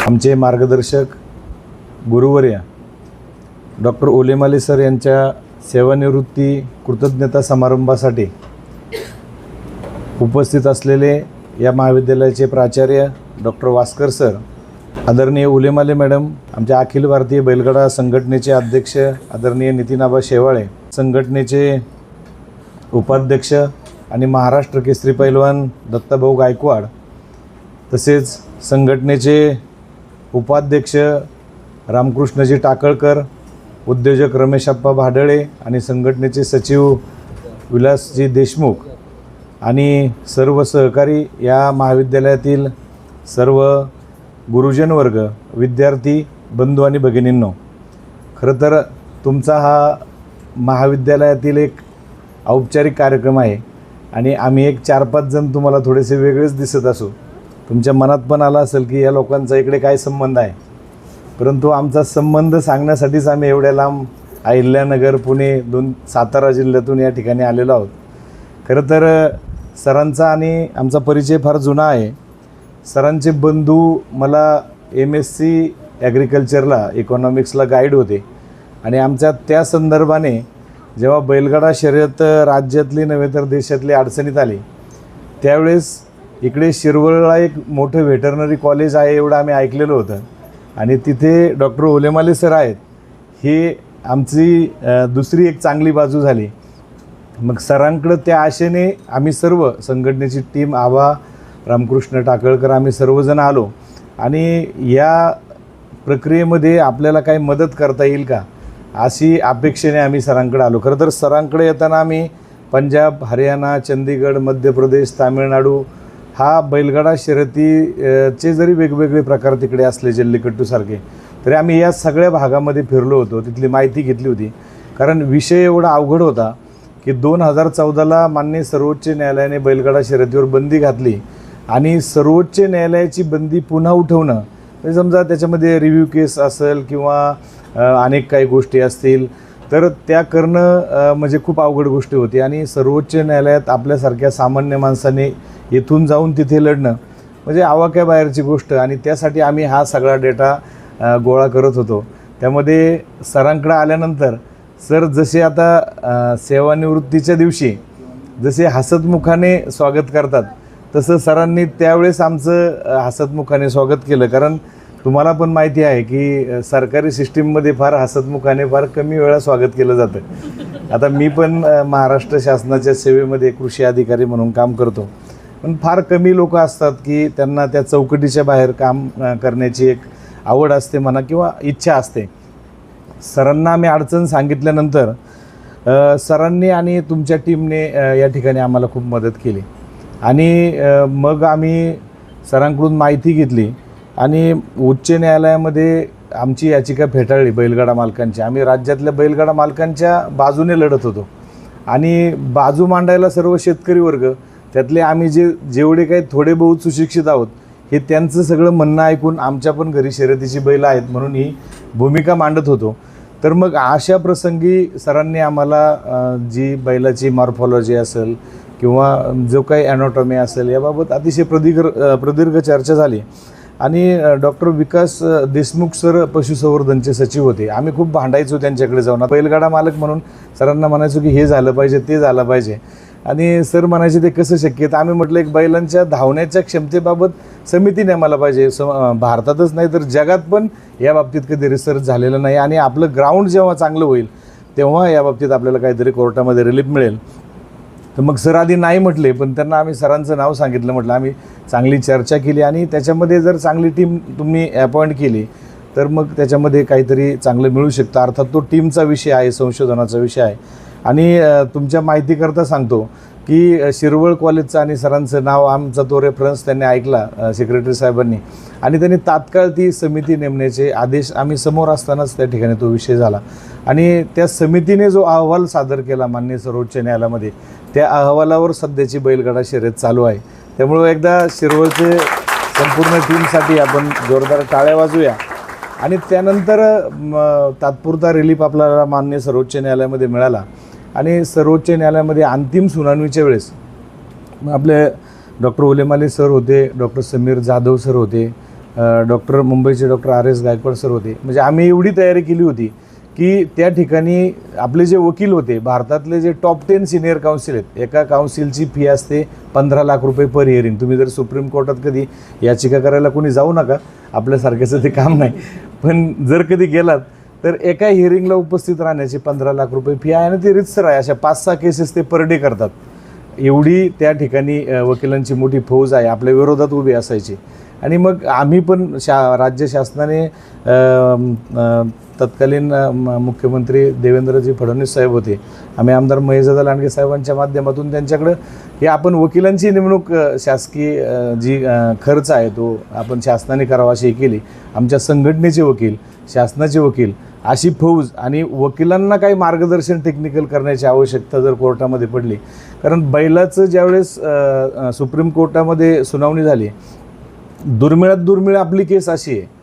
आमचे मार्गदर्शक गुरुवर्य doctor Olemale sir यांच्या सेवानिवृत्ती कृतज्ञता समारंभासाठी उपस्थित असलेले या महाविद्यालयाचे प्राचार्य डॉक्टर वास्कर सर आदरणीय उलेमाले मॅडम आमच्या अखिल भारतीय बैलगाडा संघटनेचे अध्यक्ष आदरणीय नितीनाबा शेवाळे संघटनेचे उपाध्यक्ष आणि महाराष्ट्र केसरी पैलवान दत्ताभाऊ गायकवाड तसेच संघटनेचे उपाध्यक्ष रामकृष्णजी टाकळकर उद्योजक रमेशप्पा भाडळे आणि संघटनेचे सचिव विलासजी देशमुख आणि सर्व सहकारी या महाविद्यालयातील सर्व गुरुजनवर्ग विद्यार्थी बंधू आणि भगिनींनो खरं तर तुमचा हा महाविद्यालयातील एक औपचारिक कार्यक्रम आहे आणि आम्ही एक चार पाच जण तुम्हाला थोडेसे वेगळेच दिसत असू. तुमच्या मनात पण आलं असेल की या लोकांचा इकडे काय संबंध आहे? परंतु आमचा संबंध सांगण्यासाठीच आम्ही एवढ्या लांब अहिल्यानगर पुणे दोन सातारा जिल्ह्यातून या ठिकाणी आलेलो आहोत. खरं तर सरांचा आणि आमचा परिचय फार जुना आहे. सरांचे बंधू मला एम एस सी ॲग्रिकल्चरला इकॉनॉमिक्सला गाईड होते. आणि आमच्या त्या संदर्भाने जेव्हा बैलगाडा शर्यत राज्यातली नव्हे तर देशातली अडचणीत आली त्यावेळेस इकडे शिरवळला एक मोठं व्हेटरनरी कॉलेज आहे एवढं आम्ही ऐकलेलं होतं. आणि तिथे डॉक्टर ओलेमाले सर आहेत. हे आमची दुसरी एक चांगली बाजू झाली. मग सरांकडं त्या आशेने आम्ही सर्व संघटनेची टीम आभा रामकृष्ण टाकळकर आम्ही सर्वजण आलो. आणि या प्रक्रियेमध्ये आपल्याला काही मदत करता येईल का? अशी अपेक्षेने आम्ही सरांकडे आलो. खरं तर सरांकडे येताना आम्ही पंजाब हरियाणा चंदीगड मध्य प्रदेश तामिळनाडू हा बैलगाडा शर्यतीचे जरी वेगवेगळे प्रकार तिकडे असले जल्लीकट्टूसारखे तरी आम्ही या सगळ्या भागामध्ये फिरलो होतो तिथली माहिती घेतली होती. कारण विषय एवढा अवघड होता की दोन हजार चौदाला मान्य सर्वोच्च न्यायालयाने बैलगाडा शर्यतीवर बंदी घातली आणि सर्वोच्च न्यायालयाची बंदी पुन्हा उठवणं म्हणजे समजा त्याच्यामध्ये रिव्ह्यू केस असेल किंवा अनेक काही गोष्टी असतील तर त्या करणं म्हणजे खूप अवघड गोष्टी होती. आणि सर्वोच्च न्यायालयात आपल्यासारख्या सामान्य माणसाने येथून जाऊन तिथे लढणं म्हणजे आवाक्याबाहेरची गोष्ट. आणि त्यासाठी आम्ही हा सगळा डेटा गोळा करत होतो. त्यामध्ये सरांकडे आल्यानंतर सर जसे आता सेवानिवृत्तीच्या दिवशी जसे हसतमुखाने स्वागत करतात तसं सरांनी त्यावेळेस आमचं हसतमुखाने स्वागत केलं. कारण तुम्हाला पण माहिती आहे की सरकारी सिस्टीममध्ये फार हसतमुखाने फार कमी वेळा स्वागत केलं जातं. आता मी पण महाराष्ट्र शासनाच्या सेवेमध्ये कृषी अधिकारी म्हणून काम करतो. पण फार कमी लोक असतात की त्यांना त्या चौकटीच्या बाहेर काम करण्याची एक आवड असते म्हणा किंवा इच्छा असते. सरांना आम्ही अडचण सांगितल्यानंतर सरांनी आणि तुमच्या टीमने या ठिकाणी आम्हाला खूप मदत केली. आणि मग आम्ही सरांकडून माहिती घेतली. आणि उच्च न्यायालयामध्ये आमची याचिका फेटाळली बैलगाडा मालकांची. आम्ही राज्यातल्या बैलगाडा मालकांच्या बाजूने लढत होतो. आणि बाजू मांडायला सर्व शेतकरी वर्ग त्यातले आम्ही जे जेवढे काही थोडे बहुत सुशिक्षित आहोत हे त्यांचं सगळं म्हणणं ऐकून आमच्या पण घरी शर्यतीची बैल आहेत म्हणून ही भूमिका मांडत होतो. तर मग अशा प्रसंगी सरांनी आम्हाला जी बैलाची मॉर्फॉलॉजी असेल किंवा जो काही ॲनॉटॉमी असेल याबाबत अतिशय प्रदीर्घ प्रदीर्घ चर्चा झाली. आणि डॉक्टर विकास देशमुख सर पशुसंवर्धनचे सचिव होते. आम्ही खूप भांडायचो त्यांच्याकडे जाऊन. बैलगाडा मालक म्हणून सरांना म्हणायचो की हे झालं पाहिजे ते झालं पाहिजे. आणि सर म्हणायचे ते कसं शक्य तर आम्ही म्हटलं एक बैलांच्या धावण्याच्या क्षमतेबाबत समिती नेमायला पाहिजे. स भारतातच नाही तर जगात पण या बाबतीत कधी रिसर्च झालेलं नाही. आणि आपलं ग्राउंड जेव्हा चांगलं होईल तेव्हा या बाबतीत आपल्याला काहीतरी कोर्टामध्ये रिलीफ मिळेल. तर मग सर आधी नाही म्हटले पण त्यांना आम्ही सरांचं नाव सांगितलं म्हटलं आम्ही चांगली चर्चा केली आणि त्याच्यामध्ये जर चांगली टीम तुम्ही अपॉइंट केली तर मग त्याच्यामध्ये काहीतरी चांगलं मिळू शकतं. अर्थात तो टीमचा विषय आहे संशोधनाचा विषय आहे. आणि तुमच्या माहितीकरता सांगतो की शिरवळ कॉलेजचं आणि सरांचं नाव आमचा तो रेफरन्स त्यांनी ऐकला सेक्रेटरी साहेबांनी. आणि त्यांनी तात्काळ ती समिती नेमण्याचे आदेश आम्ही समोर असतानाच त्या ठिकाणी तो विषय झाला. आणि त्या समितीने जो अहवाल सादर केला मान्य सर्वोच्च न्यायालयामध्ये त्या अहवालावर सध्याची बैलगाडा शर्यत चालू आहे. त्यामुळं एकदा शिरवळचे संपूर्ण टीमसाठी आपण जोरदार टाळ्या वाजूया. आणि त्यानंतर तात्पुरता रिलीफ आपल्याला मान्य सर्वोच्च न्यायालयामध्ये मिळाला. आणि सर्वोच्च न्यायालयामध्ये अंतिम सुनावणीच्या वेळेस मग आपले डॉक्टर ओलेमाले सर होते डॉक्टर समीर जाधव सर होते डॉक्टर मुंबईचे doctor R S Gaikwad sir होते. म्हणजे आम्ही एवढी तयारी केली होती की त्या ठिकाणी आपले जे वकील होते भारतातले जे टॉप टेन सिनियर काउन्सिल आहेत एका काउन्सिलची फी असते पंधरा लाख रुपये पर इयरिंग तुम्ही जर सुप्रीम कोर्टात कधी याचिका करायला कोणी जाऊ नका आपल्यासारख्याचं ते काम नाही. पण जर कधी गेलात तर एका हिअरिंगला उपस्थित राहण्याची पंधरा लाख रुपये फी आहे आणि ती रितसर आहे. अशा पाच सहा केसेस ते पर डे करतात. एवढी त्या ठिकाणी वकिलांची मोठी फौज आहे. आपल्या विरोधात उभी असायची. आणि मग आम्ही पण शा राज्य शासनाने तत्कालीन म- मुख्यमंत्री देवेंद्रजी फडणवीस साहेब होते. आम्ही आमदार महेशदादा लांडगे साहेबांच्या माध्यमातून त्यांच्याकडं हे आपण वकिलांची नेमणूक शासकीय जी खर्च आहे तो आपण शासनाने करावा अशी केली. आमच्या संघटनेचे वकील शासनाचे वकील अशी फौज आणि वकिलांना काही मार्गदर्शन टेक्निकल करण्याची आवश्यकता जर कोर्टामध्ये पडली. कारण बैलाचं ज्यावेळेस सुप्रीम कोर्टामध्ये सुनावणी झाली दुर्मिळात दुर्मिळ आपली केस अशी आहे.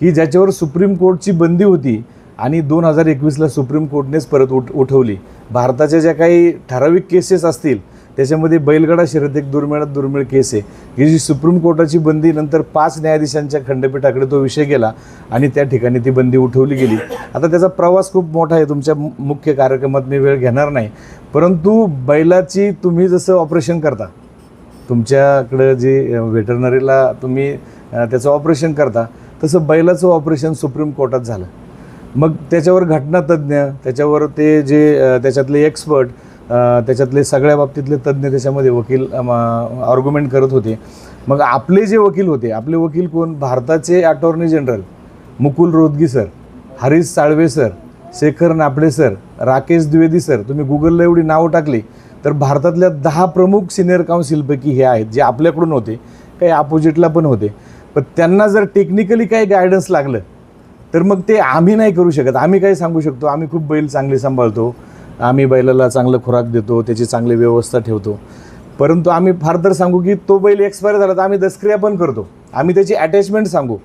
की ज्याच्यावर सुप्रीम कोर्टची बंदी होती आणि दोन हजार एकवीसला सुप्रीम कोर्टनेच परत उठ उठवली. भारताच्या ज्या काही ठराविक केसेस असतील त्याच्यामध्ये बैलगडा शर्यत एक दुर्मिळात दुर्मिळ केस आहे. की जी सुप्रीम कोर्टाची बंदी नंतर पाच न्यायाधीशांच्या खंडपीठाकडे तो विषय गेला आणि त्या ठिकाणी ती बंदी उठवली गेली. आता त्याचा प्रवास खूप मोठा आहे. तुमच्या मुख्य कार्यक्रमात मी वेळ घेणार नाही. परंतु बैलाची तुम्ही जसं ऑपरेशन करता तुमच्याकडं जे व्हेटरनरीला तुम्ही त्याचं ऑपरेशन करता तसं बैलाचं ऑपरेशन सुप्रीम कोर्टात झालं. मग त्याच्यावर घटनातज्ञ त्याच्यावर ते जे त्याच्यातले एक्सपर्ट त्याच्यातले सगळ्या बाबतीतले तज्ज्ञ त्याच्यामध्ये वकील आर्ग्युमेंट करत होते. मग आपले जे वकील होते आपले वकील कोण? भारताचे attorney general Mukul Rohatgi sir Harish Salve sir Shekhar Naphade sir Rakesh Dwivedi sir तुम्ही गुगलला एवढी नावं टाकली तर भारतातल्या दहा प्रमुख सिनियर काउन्सिलपैकी हे आहेत जे आपल्याकडून होते काही अपोजिटला पण होते. पण त्यांना जर टेक्निकली काही गायडन्स लागलं तर मग ते आम्ही नाही करू शकत. आम्ही काय सांगू शकतो. आम्ही खूप बैल चांगले सांभाळतो. आम्ही बैलाला चांगलं खुराक देतो त्याची चांगली व्यवस्था ठेवतो. परंतु आम्ही फार तर सांगू की तो बैल एक्सपायर झाला तर आम्ही दसक्रिया पण करतो. आम्ही त्याची अटॅचमेंट सांगू.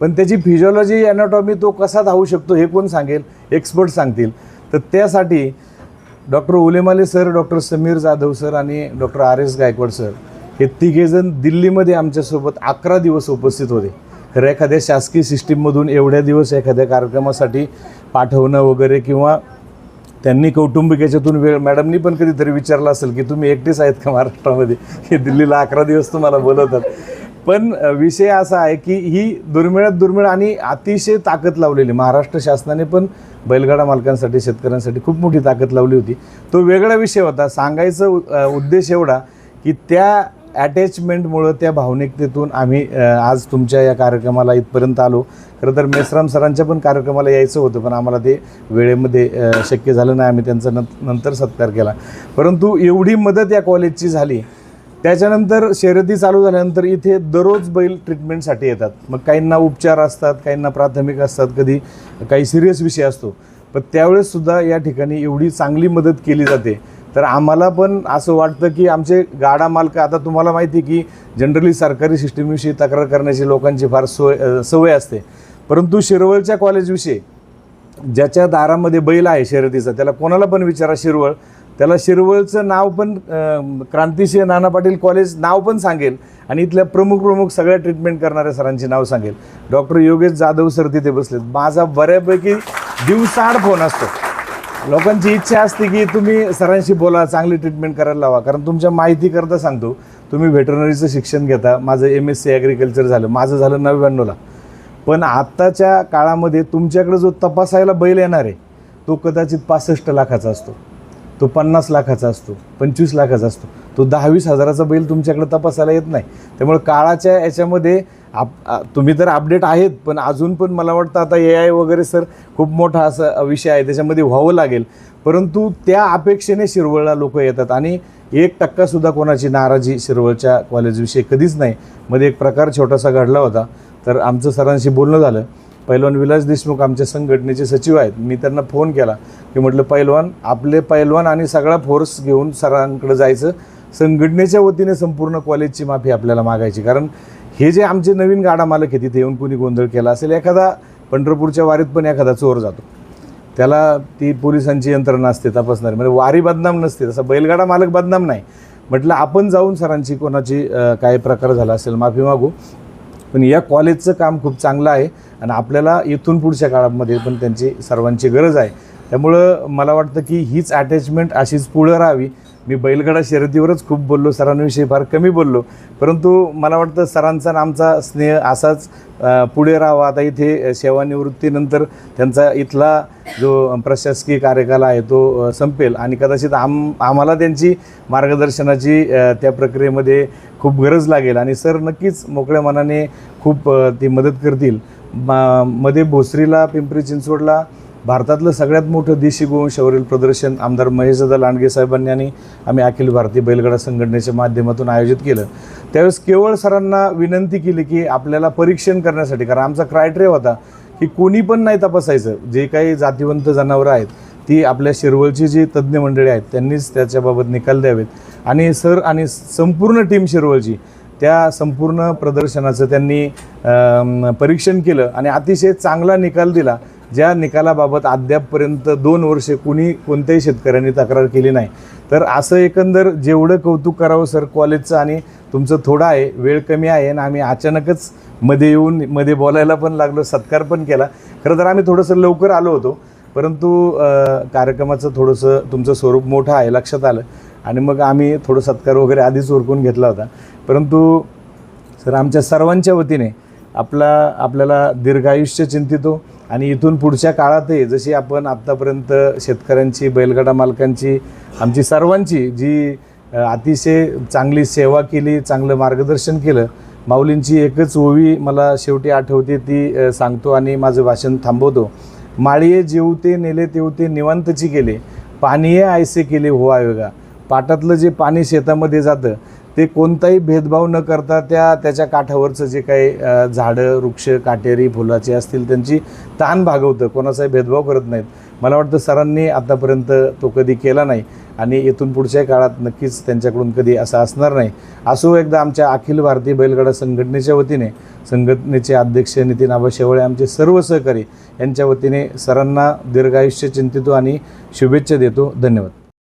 पण त्याची फिजिओलॉजी अॅनाटॉमी तो कसा धावू शकतो हे कोण सांगेल? एक्सपर्ट सांगतील. तर त्यासाठी doctor Ulemale sir doctor Sameer Jadhav sir आणि doctor R S Gaikwad sir हे तिघेजण दिल्लीमध्ये आमच्यासोबत अकरा दिवस उपस्थित होते. खरं एखाद्या शासकीय सिस्टीममधून एवढ्या दिवस एखाद्या कार्यक्रमासाठी पाठवणं वगैरे किंवा त्यांनी कौटुंबिक याच्यातून वेळ मॅडमनी पण कधीतरी विचारलं असेल की तुम्ही एकटेच आहेत का महाराष्ट्रामध्ये? हे दिल्लीला अकरा दिवस तुम्हाला बोलवतात. पण विषय असा आहे की ही दुर्मिळात दुर्मिळ आणि अतिशय ताकद लावलेली महाराष्ट्र शासनाने पण बैलगाडा मालकांसाठी शेतकऱ्यांसाठी खूप मोठी ताकद लावली होती. तो वेगळा विषय होता. सांगायचं उ- उद्देश एवढा की त्या अटॅचमेंटमुळं त्या भावनिकतेतून आम्ही आज तुमच्या या कार्यक्रमाला इथपर्यंत आलो. खरं तर मेसराम सरांच्या पण कार्यक्रमाला यायचं होतं पण आम्हाला ते वेळेमध्ये शक्य झालं नाही. आम्ही त्यांचा न नंतर सत्कार केला. परंतु एवढी मदत या कॉलेजची झाली. त्याच्यानंतर शर्यती चालू झाल्यानंतर इथे दररोज बैल ट्रीटमेंटसाठी येतात. मग काहींना उपचार असतात काहींना प्राथमिक असतात कधी काही सिरियस विषय असतो. पण त्यावेळेससुद्धा या ठिकाणी एवढी चांगली मदत केली जाते. तर आम्हाला पण असं वाटतं की आमचे गाडा मालक आता तुम्हाला माहिती आहे की जनरली सरकारी सिस्टीमविषयी तक्रार करण्याची लोकांची फार सोय सवय असते. परंतु शिरवळच्या कॉलेजविषयी ज्याच्या दारामध्ये बैल आहे शर्यतीचा त्याला कोणाला पण विचारा शिरवळ. त्याला शिरवळचं नाव पण क्रांतिशीय क्रांतिसिंह नाना पाटील कॉलेज नाव पण सांगेल आणि इथल्या प्रमुख प्रमुख सगळ्या ट्रीटमेंट करणाऱ्या सरांची नाव सांगेल. डॉक्टर योगेश जाधव सर तिथे बसलेत. माझा बऱ्यापैकी दिवसाआड फोन असतो. लोकांची इच्छा असते की तुम्ही सरांशी बोला चांगली ट्रीटमेंट करायला लावा. कारण तुमच्या माहितीकरता सांगतो तुम्ही व्हेटरनरीचं शिक्षण घेता. माझं एम एस सी ॲग्रिकल्चर झालं माझं झालं नव्याण्णवला. पण आत्ताच्या काळामध्ये तुमच्याकडे जो तपासायला बैल येणार आहे तो कदाचित पासष्ट लाखाचा असतो. तो पन्नास लाखाचा असतो पंचवीस लाखाचा असतो. तो दहावीस हजाराचा बैल तुमच्याकडे तपासायला येत नाही. त्यामुळे काळाच्या याच्यामध्ये आप तुम्ही तर अपडेट आहेत पण अजून पण मला वाटतं आता ए आय वगैरे सर खूप मोठा असा विषय आहे त्याच्यामध्ये व्हावं लागेल. परंतु त्या अपेक्षेने शिरवळला लोक येतात आणि एक टक्कासुद्धा कोणाची नाराजी शिरवळच्या कॉलेजविषयी कधीच नाही. मध्ये एक प्रकार छोटासा घडला होता. तर आमचं सरांशी बोलणं झालं. पैलवान विलास देशमुख आमच्या संघटनेचे सचिव आहेत. मी त्यांना फोन केला. की म्हटलं पैलवान आपले पैलवान आणि सगळा फोर्स घेऊन सरांकडे जायचं. संघटनेच्या वतीने संपूर्ण कॉलेजची माफी आपल्याला मागायची. कारण हे जे आमचे नवीन गाडा मालक आहे तिथे येऊन कोणी गोंधळ केला असेल एखादा पंढरपूरच्या वारीत पण एखादा चोर जातो. त्याला ती पोलिसांची यंत्रणा असते तपासणारी. म्हणजे वारी बदनाम नसते तसा बैलगाडा मालक बदनाम नाही. म्हटलं आपण जाऊन सरांची कोणाची काय प्रकार झाला असेल माफी मागू. पण या कॉलेजचं काम खूप चांगलं आहे आणि आपल्याला इथून पुढच्या काळामध्ये पण त्यांची सर्वांची गरज आहे. त्यामुळं मला वाटतं की हीच अटॅचमेंट अशीच पुढं राहावी. मी बैलगाडा शर्यतीवरच खूप बोललो सरांविषयी फार कमी बोललो. परंतु मला वाटतं सरांचा आणि आमचा स्नेह असाच पुढे राहावा. आता इथे सेवानिवृत्तीनंतर त्यांचा इथला जो प्रशासकीय कार्यकाल आहे तो संपेल. आणि कदाचित आम आम्हाला त्यांची मार्गदर्शनाची त्या प्रक्रियेमध्ये खूप गरज लागेल. आणि सर नक्कीच मोकळ्या मनाने खूप ती मदत करतील. मा- मध्ये भोसरीला पिंपरी चिंचवडला भारतातलं सगळ्यात मोठं देशी गोवंशावरील प्रदर्शन आमदार महेशदा लांडगे साहेबांनी आणि आम्ही अखिल भारतीय बैलगाडा संघटनेच्या माध्यमातून आयोजित केलं. त्यावेळेस केवळ सरांना विनंती केली की आपल्याला परीक्षण करण्यासाठी कारण आमचा क्रायटेरिया होता की कोणी पण नाही तपासायचं. जे काही जातीवंत जनावरं आहेत ती आपल्या शिरवळची जी तज्ज्ञ मंडळी आहेत त्यांनीच त्याच्याबाबत निकाल द्यावेत. आणि सर आणि संपूर्ण टीम शिरवळची त्या संपूर्ण प्रदर्शनाचं त्यांनी परीक्षण केलं आणि अतिशय चांगला निकाल दिला. ज्या निकालाबाबत अद्यापपर्यंत दोन वर्षे कुणी कोणत्याही शेतकऱ्यांनी तक्रार केली नाही. तर असं एकंदर जेवढं कौतुक करावं सर कॉलेजचं आणि तुमचं थोडं आहे वेळ कमी आहे आणि आम्ही अचानकच मध्ये येऊन मध्ये बोलायला पण लागलो सत्कार पण केला. खरं तर आम्ही थोडंसं लवकर आलो होतो परंतु कार्यक्रमाचं थोडंसं तुमचं स्वरूप मोठं आहे लक्षात आलं. आणि मग आम्ही थोडं सत्कार वगैरे आधीच ओरकून घेतला होता. परंतु सर आमच्या सर्वांच्या वतीने आपला आपल्याला दीर्घायुष्य चिंतितो आणि इथून पुढच्या काळातही जशी आपण आत्तापर्यंत शेतकऱ्यांची बैलगाडा मालकांची आमची सर्वांची जी अतिशय चांगली सेवा केली चांगलं मार्गदर्शन केलं माऊलींची एकच ओवी मला शेवटी आठवते ती सांगतो आणि माझं भाषण थांबवतो. माळीये जेवते नेले तेवते निवांतची केले पाणीये आयसे केले हो आयोगा. पाटातलं जे पाणी शेतामध्ये जातं ते कोणताही भेदभाव न करता त्या त्याच्या काठावरचं जे काही झाडं वृक्ष काटेरी फुलाचे असतील त्यांची ताण भागवतं. कोणाचाही भेदभाव करत नाहीत. मला वाटतं सरांनी आतापर्यंत तो कधी केला नाही आणि इथून पुढच्या काळात नक्कीच त्यांच्याकडून कधी असं असणार नाही. असो एकदा आमच्या अखिल भारतीय बैलगाडा संघटनेच्या वतीने संघटनेचे अध्यक्ष नितीन आबा शेवळे आमचे सर्व सहकारी यांच्या वतीने सरांना दीर्घायुष्य चिंतितो आणि शुभेच्छा देतो. धन्यवाद.